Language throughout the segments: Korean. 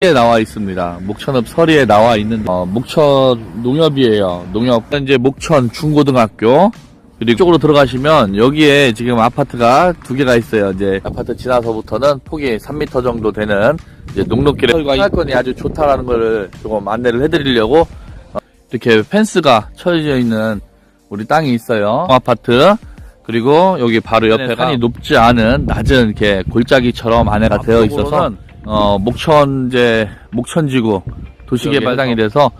에 나와 있습니다. 목천읍 서리에 나와 있는 어, 목천 농협이에요. 농협 이제 목천 중고등학교 그리고 이쪽으로 들어가시면 여기에 지금 아파트가 두 개가 있어요. 이제 아파트 지나서부터는 폭이 3m 정도 되는 이제 농로길에 생활권이 아주 좋다라는 걸 조금 안내를 해드리려고 어, 이렇게 펜스가 쳐져 있는 우리 땅이 있어요. 아파트 그리고 여기 바로 옆에 산이 높지 않은 낮은 이렇게 골짜기처럼 안에가 되어 있어서 어, 목천 이제 목천지구 도시개발당이 돼서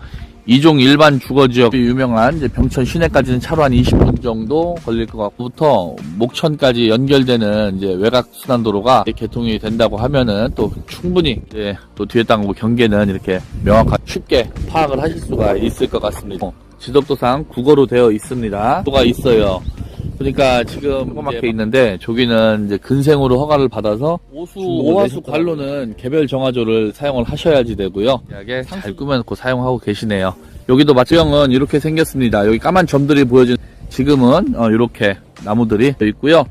이종 일반 주거지역 유명한 이제 병천 시내까지는 차로 한 20분 정도 걸릴 것 같고부터 목천까지 연결되는 이제 외곽 순환 도로가 개통이 된다고 하면은 또 충분히 이제 또 뒤에 땅하고 경계는 이렇게 명확하게 쉽게 파악을 하실 수가 있을 것 같습니다. 어, 지적도상 국어로 되어 있습니다. 도가 있어요. 그러니까 지금 조그맣게 있는데 저기는 이제 근생으로 허가를 받아서 오수 오화수 관로는 개별 정화조를 사용을 하셔야지 되고요. 잘 꾸며놓고 사용하고 계시네요. 여기도 마트형은 이렇게 생겼습니다. 여기 까만 점들이 보여진 지금은 어, 이렇게 나무들이 있고요.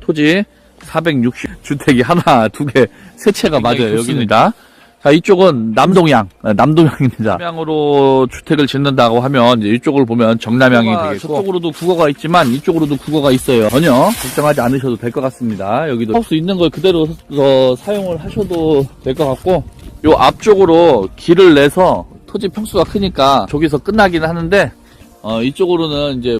토지 460 주택이 하나, 두 개, 세 채가 맞아요. 여기입니다. 자, 이쪽은 남동향, 아, 남동향입니다. 남향으로 주택을 짓는다고 하면 이제 이쪽을 보면 정남향이 되겠고 저쪽으로도 국어가 있지만 이쪽으로도 국어가 있어요. 전혀 걱정하지 않으셔도 될 것 같습니다. 여기도 하우스 있는 걸 그대로 어, 사용을 하셔도 될 것 같고 요 앞쪽으로 길을 내서 토지 평수가 크니까 저기서 끝나긴 하는데 어, 이쪽으로는 이제